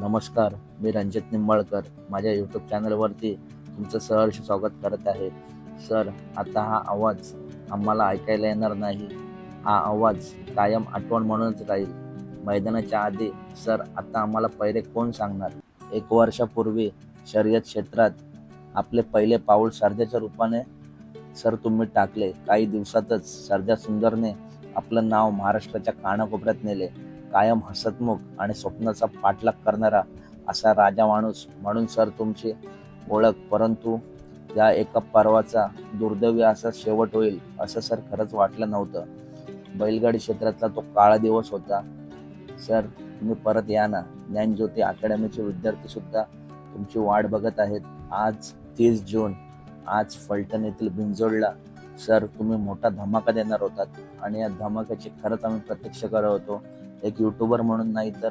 नमस्कार मी रणजित निंबाळकर. माझ्या यूट्यूब चॅनलवरती तुमचं सहर्ष स्वागत करत आहे. सर आता हा आवाज आम्हाला ऐकायला येणार नाही. हा आवाज कायम आठवण म्हणूनच राहील. मैदानाच्या आधी सर आता आम्हाला पहिले कोण सांगणार? एक वर्षापूर्वी शर्यत क्षेत्रात आपले पहिले पाऊल सरजाच्या रूपाने सर तुम्ही टाकले. काही दिवसातच सरजा सुंदरने आपलं नाव महाराष्ट्राच्या कानाकोपऱ्यात नेले. कायम हसतमुख आणि स्वप्नाचा पाठलाग करणारा असा राजा माणूस म्हणून सर तुमची ओळख. परंतु या एका पर्वाचा दुर्दैवी असा शेवट होईल असं सर खरंच वाटलं नव्हतं. बैलगाडी क्षेत्रातला तो काळा दिवस होता. सर तुम्ही परत या ना. ज्ञानज्योती अकॅडमीचे विद्यार्थी सुद्धा तुमची वाट बघत आहेत. आज तीस जून. आज फलटण येथील भिंजोडला सर तुम्ही मोठा धमाका देणार होतात. आणि या धमाक्याची खरंच आम्ही प्रत्यक्ष करत होतो. एक युट्यूबर म्हणून नाही तर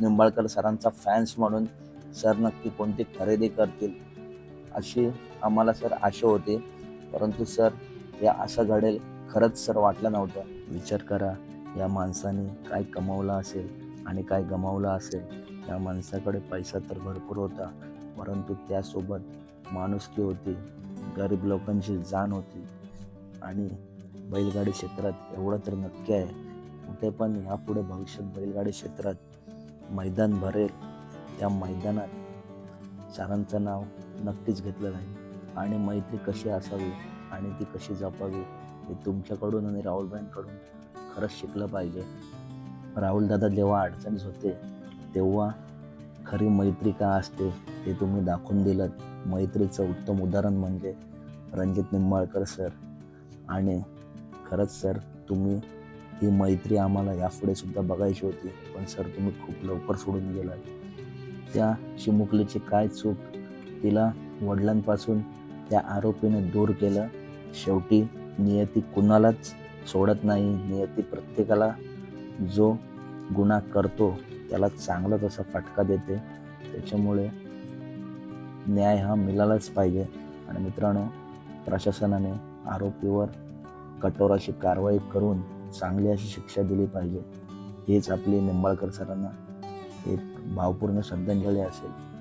निंबाळकर सरांचा फॅन्स म्हणून सर नक्की कोणती खरेदी करतील अशी आम्हाला सर आशा होती. परंतु सर हे असं घडेल खरंच सर वाटलं नव्हतं. विचार करा या माणसाने काय कमावलं असेल आणि काय गमावलं असेल या माणसाकडे पैसा तर भरपूर होता. परंतु त्यासोबत माणुसकी होती गरीब लोकांची जाण होती. आणि बैलगाडी क्षेत्रात एवढं तर नक्की आहे. कुठे पण यापुढे भविष्यात बैलगाडी क्षेत्रात मैदान भरेल. त्या मैदानात सरांचं नाव नक्कीच घेतलं जाईल. आणि मैत्री कशी असावी आणि ती कशी जपावी हे तुमच्याकडून आणि राहुलबाईंकडून खरंच शिकलं पाहिजे. राहुलदादा जेव्हा अडचणीत होते तेव्हा खरी मैत्री का असते ते तुम्ही दाखवून दिलं मैत्रीचं उत्तम उदाहरण म्हणजे रणजित निंबाळकर सर. आणि खरंच सर तुम्ही ही मैत्री आम्हाला यापुढे सुद्धा बघायची होती. पण सर तुम्ही खूप लवकर सोडून गेलात. त्या चिमुकलीची काय चूक? तिला वडिलांपासून त्या आरोपीने दूर केलं. शेवटी नियती कुणालाच सोडत नाही. नियती प्रत्येकाला जो गुन्हा करतो त्याला चांगला तसा फटका देते. त्याच्यामुळे न्याय हा मिळालाच पाहिजे. आणि मित्रांनो प्रशासनाने आरोपीवर कठोर अशी कारवाई करून चांगली अशी शिक्षा दिली पाहिजे. हेच आपली निंबाळकर सरांना एक भावपूर्ण श्रद्धांजली असेल.